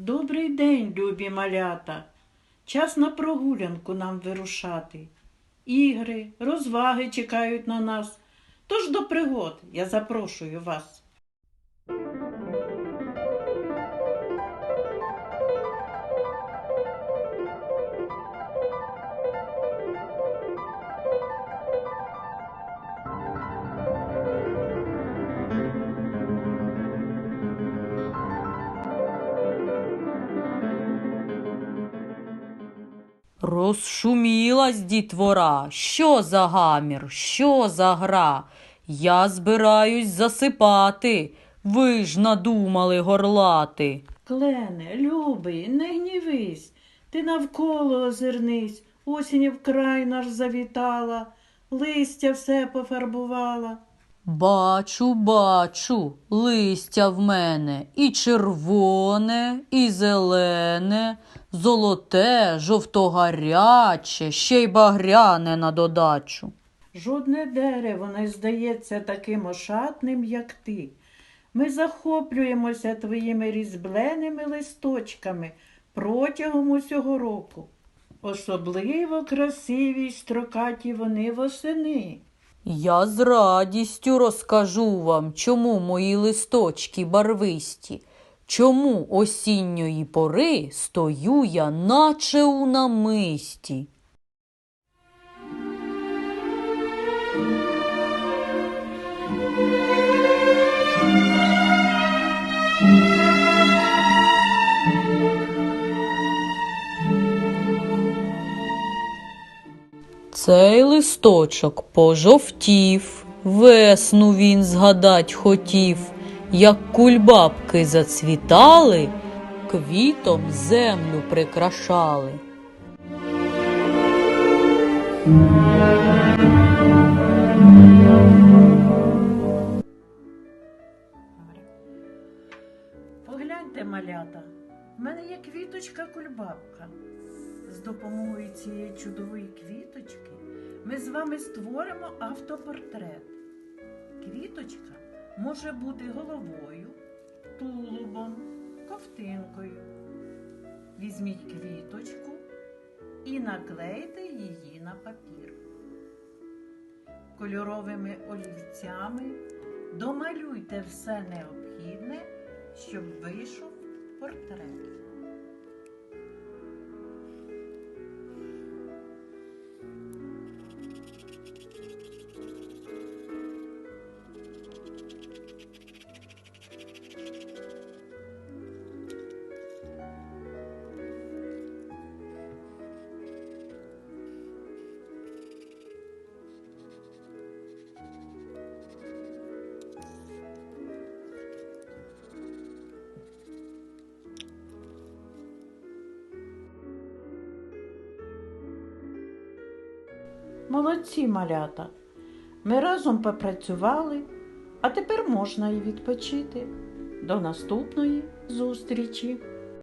Добрий день, любі малята. Час на прогулянку нам вирушати. Ігри, розваги чекають на нас. Тож до пригод я запрошую вас. Розшумілась дітвора. Що за гамір? Що за гра? Я збираюсь засипати. Ви ж надумали горлати. Клене, любий, не гнівись, ти навколо озирнись, осінь вкрай наш завітала, листя все пофарбувала. Бачу, бачу, листя в мене і червоне, і зелене, золоте, жовтогаряче, ще й багряне на додачу. Жодне дерево не здається таким ошатним, як ти. Ми захоплюємося твоїми різбленими листочками протягом усього року. Особливо красиві й строкаті вони восени. Я з радістю розкажу вам, чому мої листочки барвисті, чому осінньої пори стою я, наче у намисті. Цей листочок пожовтів, весну він згадать хотів, як кульбабки зацвітали, квітом землю прикрашали. Погляньте, малята, в мене є квіточка кульбабка. З допомогою цієї чудової квіточки ми з вами створимо автопортрет. Квіточка може бути головою, тулубом, ковтинкою. Візьміть квіточку і наклейте її на папір. Кольоровими олівцями домалюйте все необхідне, щоб вийшов портрет. Молодці малята. Ми разом попрацювали, а тепер можна і відпочити. До наступної зустрічі!